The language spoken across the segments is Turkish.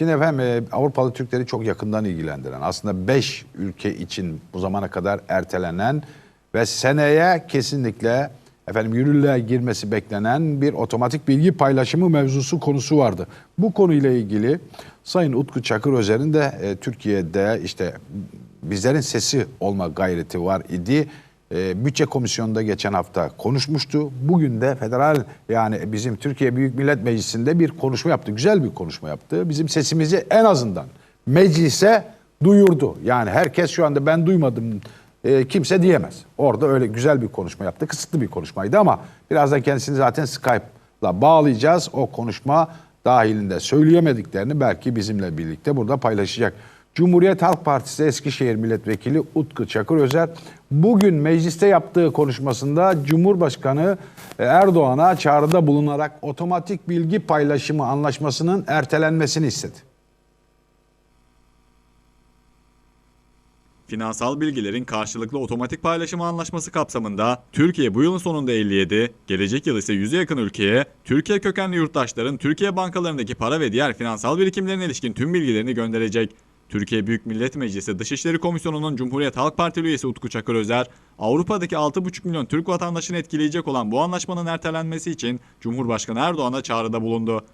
Şimdi efendim e, Avrupalı Türkleri çok yakından ilgilendiren aslında 5 ülke için bu zamana kadar ertelenen ve seneye kesinlikle efendim yürürlüğe girmesi beklenen bir otomatik bilgi paylaşımı mevzusu konusu vardı. Bu konuyla ilgili Sayın Utku Çakır Özer'in de e, Türkiye'de işte bizlerin sesi olma gayreti var idi. E, bütçe komisyonunda geçen hafta konuşmuştu. Bugün de federal yani bizim Türkiye Büyük Millet Meclisi'nde bir konuşma yaptı. Güzel bir konuşma yaptı. Bizim sesimizi en azından meclise duyurdu. Yani herkes şu anda ben duymadım e, kimse diyemez. Orada öyle güzel bir konuşma yaptı. Kısıtlı bir konuşmaydı ama birazdan kendisini zaten Skype'la bağlayacağız. O konuşma dahilinde söyleyemediklerini belki bizimle birlikte burada paylaşacak. Cumhuriyet Halk Partisi Eskişehir Milletvekili Utku Çakır Özer bugün mecliste yaptığı konuşmasında Cumhurbaşkanı Erdoğan'a çağrıda bulunarak otomatik bilgi paylaşımı anlaşmasının ertelenmesini istedi. Finansal bilgilerin karşılıklı otomatik paylaşımı anlaşması kapsamında Türkiye bu yılın sonunda 57, gelecek yıl ise 100'e yakın ülkeye Türkiye kökenli yurttaşların Türkiye bankalarındaki para ve diğer finansal birikimlerine ilişkin tüm bilgilerini gönderecek. Türkiye Büyük Millet Meclisi Dışişleri Komisyonu'nun Cumhuriyet Halk Partili üyesi Utku Çakır Özer, Avrupa'daki 6,5 milyon Türk vatandaşını etkileyecek olan bu anlaşmanın ertelenmesi için Cumhurbaşkanı Erdoğan'a çağrıda bulundu.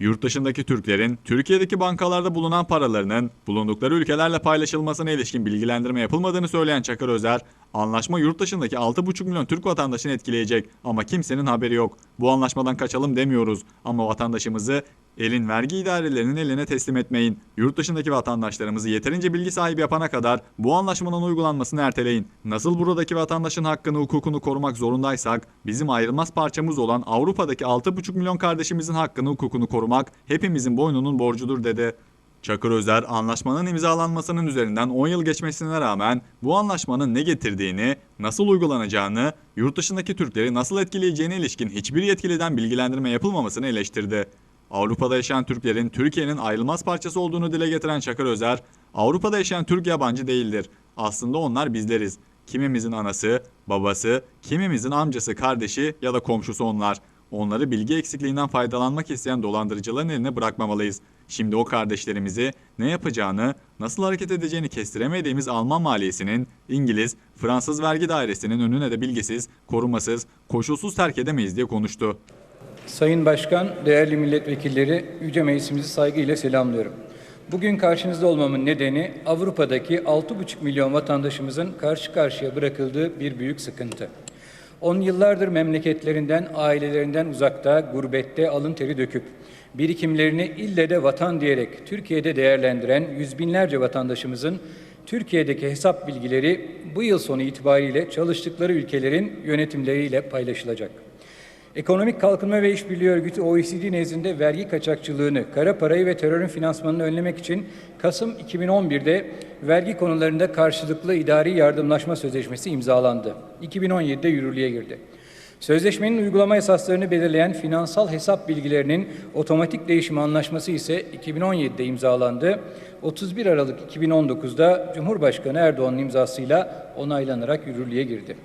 Yurt dışındaki Türklerin Türkiye'deki bankalarda bulunan paralarının bulundukları ülkelerle paylaşılmasına ilişkin bilgilendirme yapılmadığını söyleyen Çakır Özer, anlaşma yurt dışındaki 6,5 milyon Türk vatandaşını etkileyecek ama kimsenin haberi yok. Bu anlaşmadan kaçalım demiyoruz ama vatandaşımızı elin vergi idarelerinin eline teslim etmeyin. Yurt dışındaki vatandaşlarımızı yeterince bilgi sahibi yapana kadar bu anlaşmanın uygulanmasını erteleyin. Nasıl buradaki vatandaşın hakkını hukukunu korumak zorundaysak bizim ayrılmaz parçamız olan Avrupa'daki 6,5 milyon kardeşimizin hakkını hukukunu korumak hepimizin boynunun borcudur dedi. Çakır Özer anlaşmanın imzalanmasının üzerinden 10 yıl geçmesine rağmen bu anlaşmanın ne getirdiğini, nasıl uygulanacağını, yurt dışındaki Türkleri nasıl etkileyeceğine ilişkin hiçbir yetkiliden bilgilendirme yapılmamasını eleştirdi. Avrupa'da yaşayan Türklerin Türkiye'nin ayrılmaz parçası olduğunu dile getiren Çakır Özer, Avrupa'da yaşayan Türk yabancı değildir. Aslında onlar bizleriz. Kimimizin anası, babası, kimimizin amcası, kardeşi ya da komşusu onlar. Onları bilgi eksikliğinden faydalanmak isteyen dolandırıcıların eline bırakmamalıyız. Şimdi o kardeşlerimizi ne yapacağını, nasıl hareket edeceğini kestiremediğimiz Alman maliyesinin, İngiliz, Fransız vergi dairesinin önüne de bilgisiz, korumasız, koşulsuz terk edemeyiz diye konuştu. Sayın Başkan, değerli milletvekilleri, Yüce Meclisimizi saygıyla selamlıyorum. Bugün karşınızda olmamın nedeni Avrupa'daki 6,5 milyon vatandaşımızın karşı karşıya bırakıldığı bir büyük sıkıntı. On yıllardır memleketlerinden, ailelerinden uzakta, gurbette alın teri döküp, birikimlerini ille de vatan diyerek Türkiye'de değerlendiren yüz binlerce vatandaşımızın Türkiye'deki hesap bilgileri bu yıl sonu itibariyle çalıştıkları ülkelerin yönetimleriyle paylaşılacak. Ekonomik Kalkınma ve İşbirliği Örgütü OECD nezdinde vergi kaçakçılığını, kara parayı ve terörün finansmanını önlemek için Kasım 2011'de vergi konularında karşılıklı idari yardımlaşma sözleşmesi imzalandı. 2017'de yürürlüğe girdi. Sözleşmenin uygulama esaslarını belirleyen finansal hesap bilgilerinin otomatik değişimi anlaşması ise 2017'de imzalandı. 31 Aralık 2019'da Cumhurbaşkanı Erdoğan'ın imzasıyla onaylanarak yürürlüğe girdi.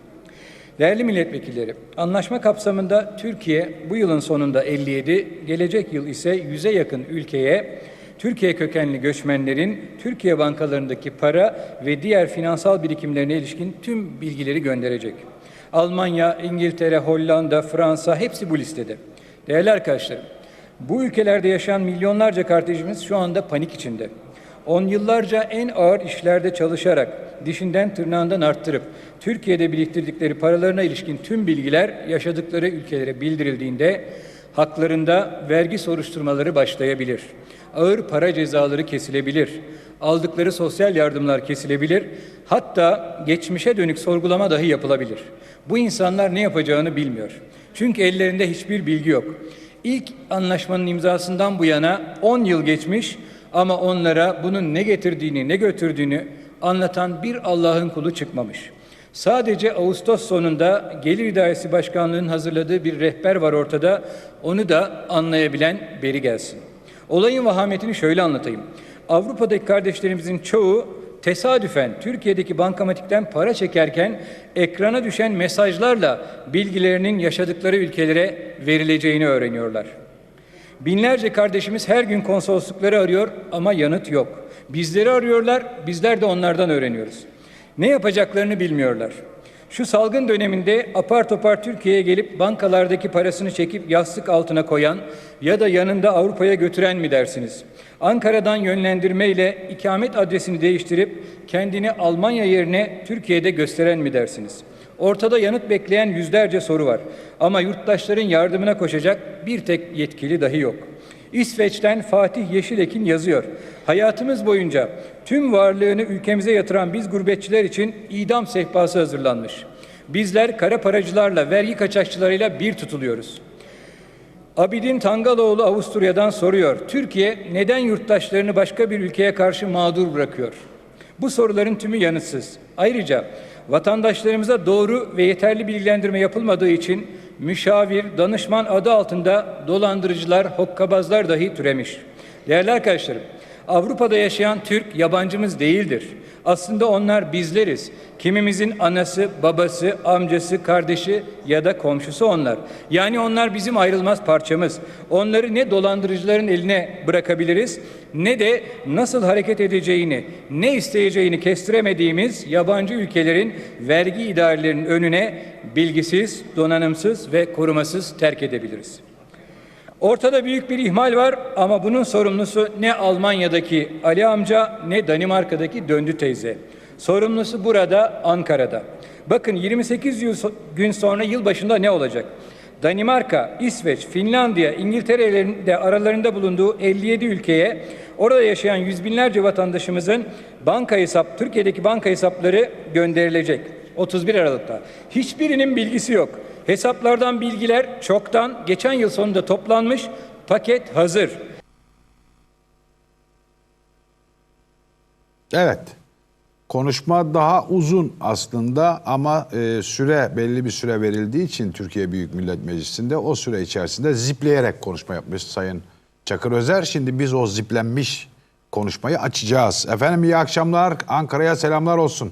Değerli milletvekilleri, anlaşma kapsamında Türkiye bu yılın sonunda 57, gelecek yıl ise 100'e yakın ülkeye Türkiye kökenli göçmenlerin Türkiye bankalarındaki para ve diğer finansal birikimlerine ilişkin tüm bilgileri gönderecek. Almanya, İngiltere, Hollanda, Fransa hepsi bu listede. Değerli arkadaşlarım, bu ülkelerde yaşayan milyonlarca kardeşimiz şu anda panik içinde. On yıllarca en ağır işlerde çalışarak, dişinden tırnağından arttırıp, Türkiye'de biriktirdikleri paralarına ilişkin tüm bilgiler yaşadıkları ülkelere bildirildiğinde, haklarında vergi soruşturmaları başlayabilir. Ağır para cezaları kesilebilir. Aldıkları sosyal yardımlar kesilebilir. Hatta geçmişe dönük sorgulama dahi yapılabilir. Bu insanlar ne yapacağını bilmiyor. Çünkü ellerinde hiçbir bilgi yok. İlk anlaşmanın imzasından bu yana 10 yıl geçmiş ama onlara bunun ne getirdiğini, ne götürdüğünü anlatan bir Allah'ın kulu çıkmamış. Sadece Ağustos sonunda Gelir İdaresi Başkanlığı'nın hazırladığı bir rehber var ortada. Onu da anlayabilen beri gelsin. Olayın vahametini şöyle anlatayım. Avrupa'daki kardeşlerimizin çoğu tesadüfen Türkiye'deki bankamatikten para çekerken ekrana düşen mesajlarla bilgilerinin yaşadıkları ülkelere verileceğini öğreniyorlar. Binlerce kardeşimiz her gün konsoloslukları arıyor ama yanıt yok. Bizleri arıyorlar, bizler de onlardan öğreniyoruz. Ne yapacaklarını bilmiyorlar. Şu salgın döneminde apar topar Türkiye'ye gelip bankalardaki parasını çekip yastık altına koyan ya da yanında Avrupa'ya götüren mi dersiniz? Ankara'dan yönlendirmeyle ikamet adresini değiştirip kendini Almanya yerine Türkiye'de gösteren mi dersiniz? Ortada yanıt bekleyen yüzlerce soru var. Ama yurttaşların yardımına koşacak bir tek yetkili dahi yok. İsveç'ten Fatih Yeşilekin yazıyor. Hayatımız boyunca tüm varlığını ülkemize yatıran biz gurbetçiler için idam sehpası hazırlanmış. Bizler kara paracılarla, vergi kaçakçılarıyla bir tutuluyoruz. Abidin Tangaloğlu Avusturya'dan soruyor. Türkiye neden yurttaşlarını başka bir ülkeye karşı mağdur bırakıyor? Bu soruların tümü yanıtsız. Ayrıca vatandaşlarımıza doğru ve yeterli bilgilendirme yapılmadığı için müşavir, danışman adı altında dolandırıcılar, hokkabazlar dahi türemiş. Değerli arkadaşlarım, Avrupa'da yaşayan Türk yabancımız değildir. Aslında onlar bizleriz. Kimimizin anası, babası, amcası, kardeşi ya da komşusu onlar. Yani onlar bizim ayrılmaz parçamız. Onları ne dolandırıcıların eline bırakabiliriz ne de nasıl hareket edeceğini, ne isteyeceğini kestiremediğimiz yabancı ülkelerin vergi idarelerinin önüne bilgisiz, donanımsız ve korumasız terk edebiliriz. Ortada büyük bir ihmal var ama bunun sorumlusu ne Almanya'daki Ali amca ne Danimarka'daki Döndü teyze. Sorumlusu burada Ankara'da. Bakın 28 yıl gün sonra yılbaşında ne olacak? Danimarka, İsveç, Finlandiya, İngiltere'lerin de aralarında bulunduğu 57 ülkeye orada yaşayan yüz binlerce vatandaşımızın banka hesap, Türkiye'deki banka hesapları gönderilecek 31 Aralık'ta. Hiçbirinin bilgisi yok. Hesaplardan bilgiler çoktan geçen yıl sonunda toplanmış, paket hazır. Evet. Konuşma daha uzun aslında ama e, süre belli bir süre verildiği için Türkiye Büyük Millet Meclisi'nde o süre içerisinde zipleyerek konuşma yapmış Sayın Çakır Özer. Şimdi biz o ziplenmiş konuşmayı açacağız. Efendim iyi akşamlar. Ankara'ya selamlar olsun.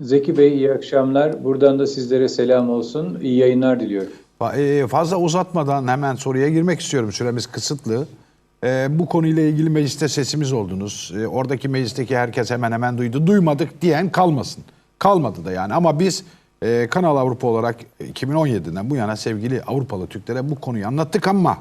Zeki Bey iyi akşamlar. Buradan da sizlere selam olsun. İyi yayınlar diliyorum. E, Fazla uzatmadan hemen soruya girmek istiyorum. Süremiz kısıtlı. E, bu konuyla ilgili mecliste sesimiz oldunuz. E, oradaki meclisteki herkes hemen hemen duydu. Duymadık diyen kalmasın. Kalmadı da yani. Ama biz e, Kanal Avrupa olarak 2017'den bu yana sevgili Avrupalı Türklere bu konuyu anlattık ama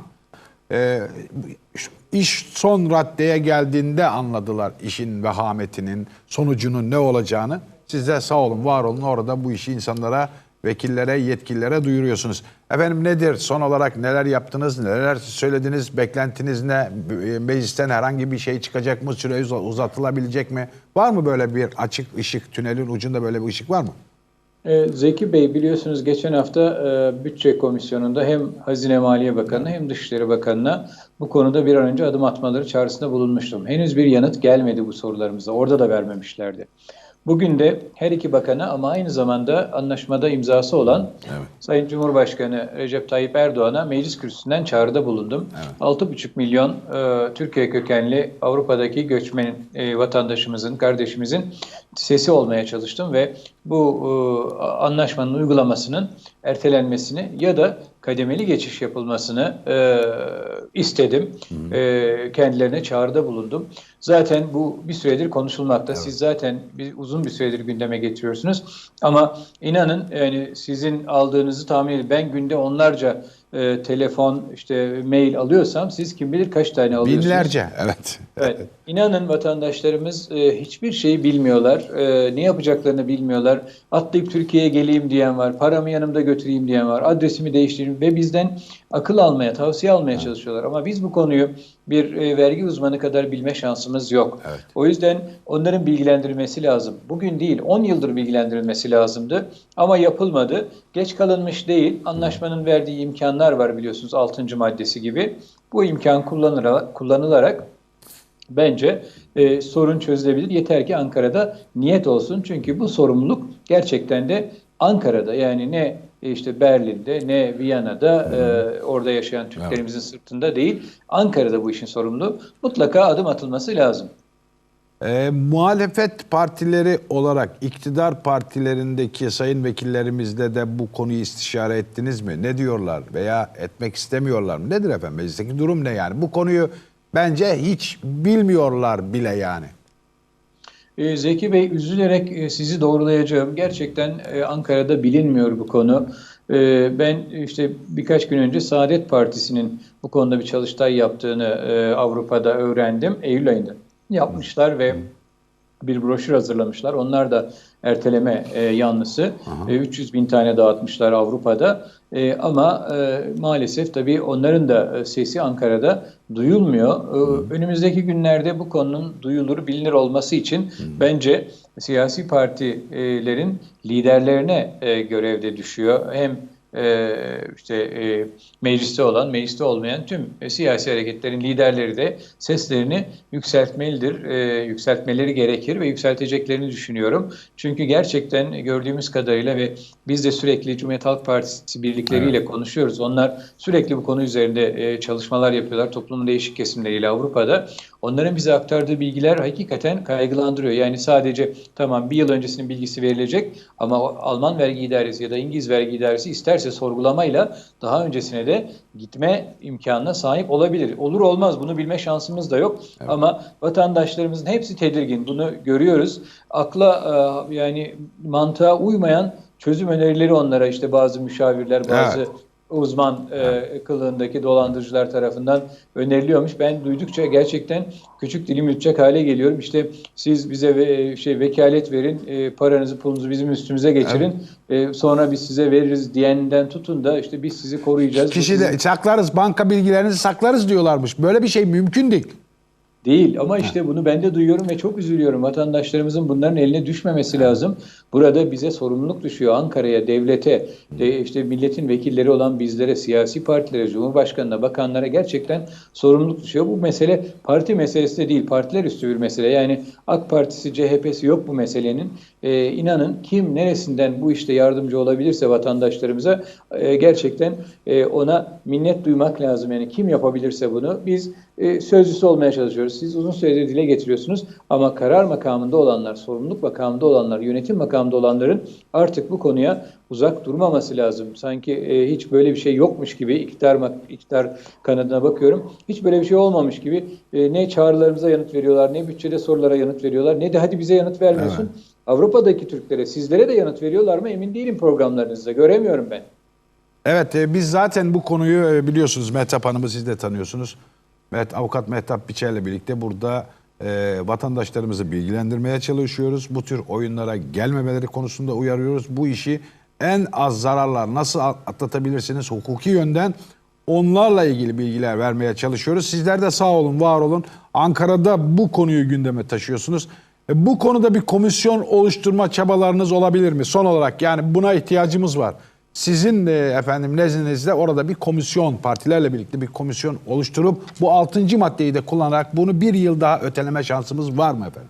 iş son raddeye geldiğinde anladılar işin vehametinin, sonucunun ne olacağını. Siz de sağ olun, var olun orada bu işi insanlara, vekillere, yetkililere duyuruyorsunuz. Efendim nedir? Son olarak neler yaptınız, neler söylediniz, beklentiniz ne? E, Meclisten herhangi bir şey çıkacak mı, süre uz- uzatılabilecek mi? Var mı böyle bir açık ışık, tünelin ucunda böyle bir ışık var mı? Ee, Zeki Bey biliyorsunuz geçen hafta e, Bütçe Komisyonu'nda hem Hazine Maliye Bakanı hem Dışişleri Bakanı'na bu konuda bir an önce adım atmaları çağrısında bulunmuştum. Henüz bir yanıt gelmedi bu sorularımıza. Orada da vermemişlerdi. Bugün de her iki bakana ama aynı zamanda anlaşmada imzası olan Sayın Cumhurbaşkanı Recep Tayyip Erdoğan'a meclis kürsüsünden çağrıda bulundum. 6,5 milyon e, Türkiye kökenli Avrupa'daki göçmen e, vatandaşımızın, kardeşimizin sesi olmaya çalıştım ve bu e, anlaşmanın uygulamasının ertelenmesini ya da kademeli geçiş yapılmasını e, istedim. E, kendilerine çağrıda bulundum. Zaten bu bir süredir konuşulmakta. Siz zaten bir, uzun bir süredir gündeme getiriyorsunuz. Ama inanın yani sizin aldığınızı tahmin edin. Ben günde onlarca e, telefon, işte mail alıyorsam siz kim bilir kaç tane alıyorsunuz. Binlerce, evet. Evet. İnanın vatandaşlarımız e, hiçbir şeyi bilmiyorlar. E, ne yapacaklarını bilmiyorlar. Atlayıp Türkiye'ye geleyim diyen var. Paramı yanımda götüreyim diyen var. Adresimi değiştireyim ve bizden akıl almaya, tavsiye almaya çalışıyorlar. Ama biz bu konuyu bir e, vergi uzmanı kadar bilme şansımız yok. Evet. O yüzden onların bilgilendirilmesi lazım. Bugün değil, 10 yıldır bilgilendirilmesi lazımdı. Ama yapılmadı. Geç kalınmış değil. Anlaşmanın verdiği imkanlar var biliyorsunuz 6. maddesi gibi. Bu imkan kullanılarak, kullanılarak bence e, sorun çözülebilir. Yeter ki Ankara'da niyet olsun. Çünkü bu sorumluluk gerçekten de Ankara'da yani ne işte Berlin'de ne Viyana'da e, orada yaşayan Türklerimizin sırtında değil. Ankara'da bu işin sorumluluğu. Mutlaka adım atılması lazım. E, muhalefet partileri olarak iktidar partilerindeki sayın vekillerimizle de bu konuyu istişare ettiniz mi? Ne diyorlar veya etmek istemiyorlar mı? Nedir efendim meclisteki durum ne yani? Bu konuyu bence hiç bilmiyorlar bile yani. Ee, Zeki Bey üzülerek e, sizi doğrulayacağım. Gerçekten e, Ankara'da bilinmiyor bu konu. Ee, Ben işte birkaç gün önce Saadet Partisi'nin bu konuda bir çalıştay yaptığını e, Avrupa'da öğrendim. Eylül ayında yapmışlar ve bir broşür hazırlamışlar. Onlar da erteleme e, yanlısı. E, 300 bin tane dağıtmışlar Avrupa'da. E, ama e, maalesef tabii onların da e, sesi Ankara'da duyulmuyor. E, önümüzdeki günlerde bu konunun duyulur, bilinir olması için bence siyasi partilerin liderlerine e, görevde düşüyor. Hem e, işte e, mecliste olan, mecliste olmayan tüm e, siyasi hareketlerin liderleri de seslerini yükseltmelidir, e, yükseltmeleri gerekir ve yükselteceklerini düşünüyorum. Çünkü gerçekten gördüğümüz kadarıyla ve biz de sürekli Cumhuriyet Halk Partisi birlikleriyle konuşuyoruz. Onlar sürekli bu konu üzerinde e, çalışmalar yapıyorlar toplumun değişik kesimleriyle Avrupa'da. Onların bize aktardığı bilgiler hakikaten kaygılandırıyor. Yani sadece tamam bir yıl öncesinin bilgisi verilecek ama Alman vergi idaresi ya da İngiliz vergi idaresi isterse sorgulamayla daha öncesine de gitme imkanına sahip olabilir. Olur olmaz bunu bilme şansımız da yok. Ama vatandaşlarımızın hepsi tedirgin. Bunu görüyoruz. Akla e, yani mantığa uymayan çözüm önerileri onlara işte bazı müşavirler, bazı Evet. Uzman e, kılığındaki dolandırıcılar tarafından öneriliyormuş. Ben duydukça gerçekten küçük dilim yutacak hale geliyorum. İşte siz bize ve, şey vekalet verin, e, paranızı pulunuzu bizim üstümüze geçirin. E, sonra biz size veririz diyenden tutun da işte biz sizi koruyacağız. Kişi de saklarız, banka bilgilerinizi saklarız diyorlarmış. Böyle bir şey mümkün değil. Değil ama işte bunu ben de duyuyorum ve çok üzülüyorum. Vatandaşlarımızın bunların eline düşmemesi lazım. Burada bize sorumluluk düşüyor. Ankara'ya, devlete, de işte milletin vekilleri olan bizlere, siyasi partilere, Cumhurbaşkanına, bakanlara gerçekten sorumluluk düşüyor. Bu mesele parti meselesi de değil, partiler üstü bir mesele. Yani AK Partisi, CHP'si yok bu meselenin. Ee, inanın kim neresinden bu işte yardımcı olabilirse vatandaşlarımıza e, gerçekten e, ona minnet duymak lazım. Yani kim yapabilirse bunu biz e, sözcüsü olmaya çalışıyoruz. Siz uzun süredir dile getiriyorsunuz ama karar makamında olanlar, sorumluluk makamında olanlar, yönetim makamında olanların artık bu konuya uzak durmaması lazım. Sanki e, hiç böyle bir şey yokmuş gibi iktidar, iktidar kanadına bakıyorum. Hiç böyle bir şey olmamış gibi e, ne çağrılarımıza yanıt veriyorlar, ne bütçede sorulara yanıt veriyorlar, ne de hadi bize yanıt vermiyorsun. Avrupa'daki Türklere, sizlere de yanıt veriyorlar mı emin değilim programlarınızda. Göremiyorum ben. Evet e, biz zaten bu konuyu e, biliyorsunuz Mehtap Hanım'ı siz de tanıyorsunuz. Met, Avukat Mehtap Biçer'le birlikte burada e, vatandaşlarımızı bilgilendirmeye çalışıyoruz. Bu tür oyunlara gelmemeleri konusunda uyarıyoruz. Bu işi en az zararlar nasıl atlatabilirsiniz hukuki yönden onlarla ilgili bilgiler vermeye çalışıyoruz. Sizler de sağ olun, var olun. Ankara'da bu konuyu gündeme taşıyorsunuz. E, Bu konuda bir komisyon oluşturma çabalarınız olabilir mi? Son olarak yani buna ihtiyacımız var. Sizin efendim nezdinizde orada bir komisyon, partilerle birlikte bir komisyon oluşturup bu altıncı maddeyi de kullanarak bunu bir yıl daha öteleme şansımız var mı efendim?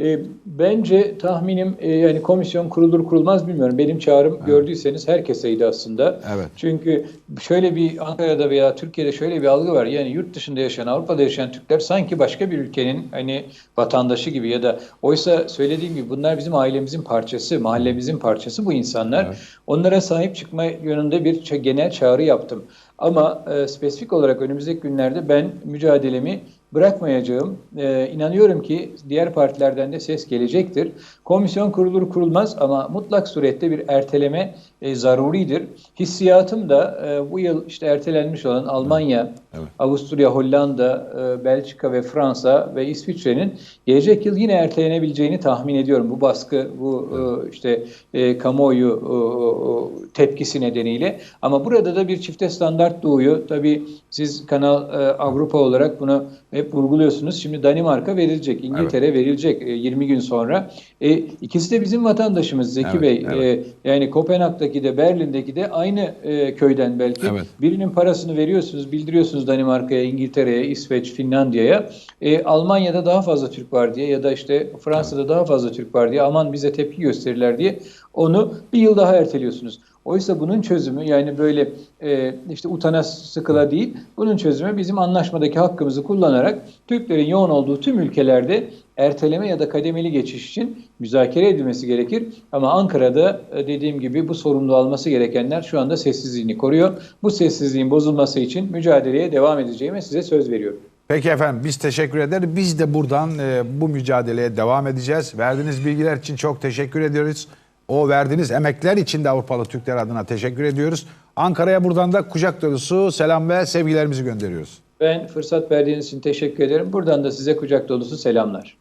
E, bence tahminim e, yani komisyon kurulur kurulmaz bilmiyorum. Benim çağrım gördüyseniz herkeseydi aslında. Evet. Çünkü şöyle bir Ankara'da veya Türkiye'de şöyle bir algı var. Yani yurt dışında yaşayan, Avrupa'da yaşayan Türkler sanki başka bir ülkenin hani vatandaşı gibi ya da oysa söylediğim gibi bunlar bizim ailemizin parçası, mahallemizin parçası bu insanlar. Onlara sahip çıkma yönünde bir genel çağrı yaptım. Ama e, spesifik olarak önümüzdeki günlerde ben mücadelemi bırakmayacağım. Ee, inanıyorum ki diğer partilerden de ses gelecektir. Komisyon kurulur kurulmaz ama mutlak surette bir erteleme e, zaruridir. Hissiyatım da e, bu yıl işte ertelenmiş olan Almanya, Evet. Avusturya, Hollanda, e, Belçika ve Fransa ve İsviçre'nin gelecek yıl yine ertelenebileceğini tahmin ediyorum. Bu baskı, bu e, işte e, kamuoyu e, e, tepkisi nedeniyle. Ama burada da bir çifte standart doğuyor. Tabii siz Kanal e, Avrupa olarak bunu hep vurguluyorsunuz. Şimdi Danimarka verilecek, İngiltere verilecek e, 20 gün sonra. E, ikisi de bizim vatandaşımız Zeki Evet, Bey. evet. E, yani Kopenhag'daki de Berlin'deki de aynı e, köyden belki. Evet. Birinin parasını veriyorsunuz, bildiriyorsunuz Danimarka'ya, İngiltere'ye, İsveç, Finlandiya'ya. E, Almanya'da daha fazla Türk var diye ya da işte Fransa'da daha fazla Türk var diye aman bize tepki gösterirler diye onu bir yıl daha erteliyorsunuz. Oysa bunun çözümü yani böyle e, işte utana sıkıla değil, bunun çözümü bizim anlaşmadaki hakkımızı kullanarak Türklerin yoğun olduğu tüm ülkelerde erteleme ya da kademeli geçiş için müzakere edilmesi gerekir. Ama Ankara'da e, dediğim gibi bu sorumluluğu alması gerekenler şu anda sessizliğini koruyor. Bu sessizliğin bozulması için mücadeleye devam edeceğime size söz veriyorum. Peki efendim biz teşekkür ederiz. Biz de buradan e, bu mücadeleye devam edeceğiz. Verdiğiniz bilgiler için çok teşekkür ediyoruz. O verdiğiniz emekler için de Avrupalı Türkler adına teşekkür ediyoruz. Ankara'ya buradan da kucak dolusu selam ve sevgilerimizi gönderiyoruz. Ben fırsat verdiğiniz için teşekkür ederim. Buradan da size kucak dolusu selamlar.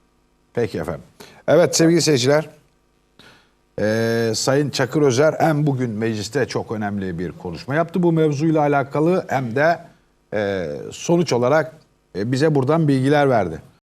Peki efendim. Evet sevgili seyirciler. e, Sayın Çakır Özer hem bugün mecliste çok önemli bir konuşma yaptı bu mevzuyla alakalı hem de e, sonuç olarak e, bize buradan bilgiler verdi.